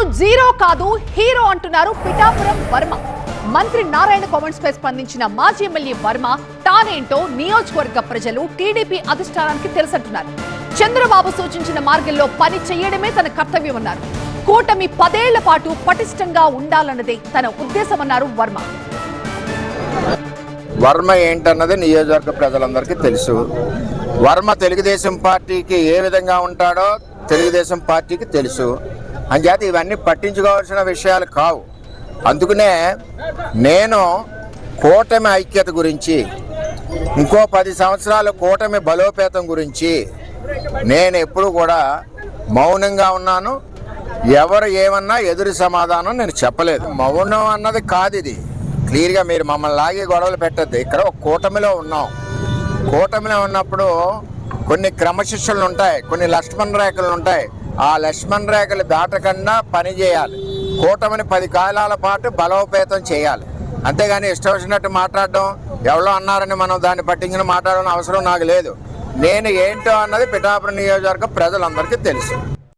తాను జీరో కాదు హీరో అంటున్నారు పిఠాపురం వర్మ. మంత్రి నారాయణ కామెంట్స్ పై స్పందించిన మాజీ ఎమ్మెల్యే వర్మ తానేంటో నియోజకవర్గ ప్రజలు టీడీపీ అధిష్టానానికి తెలుసంటున్నారు. చంద్రబాబు సూచించిన మార్గంలో పని చేయడమే తన కర్తవ్యమన్నారు. కూటమి పదేళ్ళ పాటు పటిష్టంగా ఉండాలన్నదే తన ఉద్దేశమన్నారు వర్మ. వర్మ ఏంటన్నది నియోజకవర్గ ప్రజలందరికీ తెలుసు. వర్మ తెలుగుదేశం పార్టీకి ఏ విధంగా ఉంటాడో తెలుగుదేశం పార్టీకి తెలుసు. అంచేత ఇవన్నీ పట్టించుకోవాల్సిన విషయాలు కావు. అందుకనే నేను కూటమి ఐక్యత గురించి ఇంకో పది సంవత్సరాల కూటమి బలోపేతం గురించి నేను ఎప్పుడు కూడా మౌనంగా ఉన్నాను. ఎవరు ఏమన్నా ఎదురు సమాధానం నేను చెప్పలేదు. మౌనం అన్నది కాదు ఇది. క్లియర్గా మీరు మమ్మల్ని లాగే గొడవలు పెట్టద్దు. ఇక్కడ ఒక కూటమిలో ఉన్నాం. కూటమిలో ఉన్నప్పుడు కొన్ని క్రమశిష్యులు ఉంటాయి కొన్ని లక్ష్మణ రేఖలు ఉంటాయి. ఆ లక్ష్మణ రేఖలు దాటకుండా పని చేయాలి. కూటమిని పది కాలాల పాటు బలోపేతం చేయాలి. అంతేగాని ఇష్టం వచ్చినట్టు మాట్లాడడం ఎవరో అన్నారని మనం దాన్ని పట్టించిన మాట్లాడడం అవసరం నాకు లేదు. నేను ఏంటో అన్నది పిఠాపురం నియోజకవర్గం ప్రజలందరికీ తెలుసు.